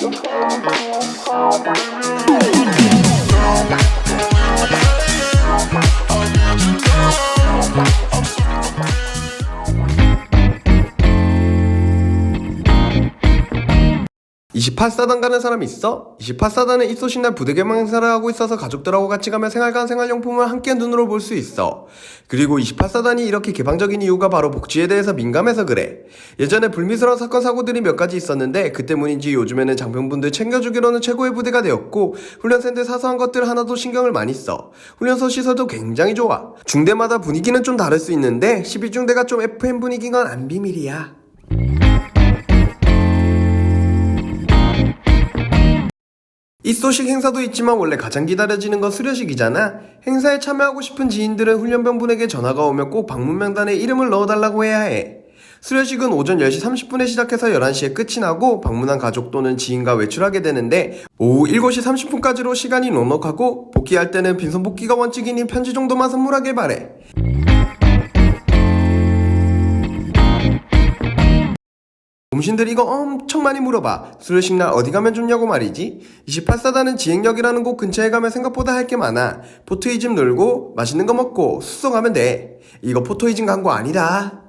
Thank you. 28사단 가는 사람 있어? 28사단은 입소식 날 부대 개방 행사를 하고 있어서 가족들하고 같이 가면 생활관 생활용품을 함께 눈으로 볼 수 있어. 그리고 28사단이 이렇게 개방적인 이유가 바로 복지에 대해서 민감해서 그래. 예전에 불미스러운 사건 사고들이 몇 가지 있었는데 그 때문인지 요즘에는 장병분들 챙겨주기로는 최고의 부대가 되었고 훈련생들 사소한 것들 하나도 신경을 많이 써. 훈련소 시설도 굉장히 좋아. 중대마다 분위기는 좀 다를 수 있는데 12중대가 좀 FM 분위기인 건 안 비밀이야. 이 소식 행사도 있지만 원래 가장 기다려지는 건 수료식이잖아. 행사에 참여하고 싶은 지인들은 훈련병분에게 전화가 오면 꼭 방문 명단에 이름을 넣어달라고 해야 해. 수료식은 오전 10시 30분에 시작해서 11시에 끝이 나고 방문한 가족 또는 지인과 외출하게 되는데 오후 7시 30분까지로 시간이 넉넉하고 복귀할 때는 빈손 복귀가 원칙이니 편지 정도만 선물하길 바래. 곰신들이 이거 엄청 많이 물어봐. 수료식 날 어디 가면 좋냐고 말이지. 28사단은 지행역이라는 곳 근처에 가면 생각보다 할 게 많아. 포토이즘 놀고 맛있는 거 먹고 숙소 가면 돼. 이거 포토이즘 광고 아니다.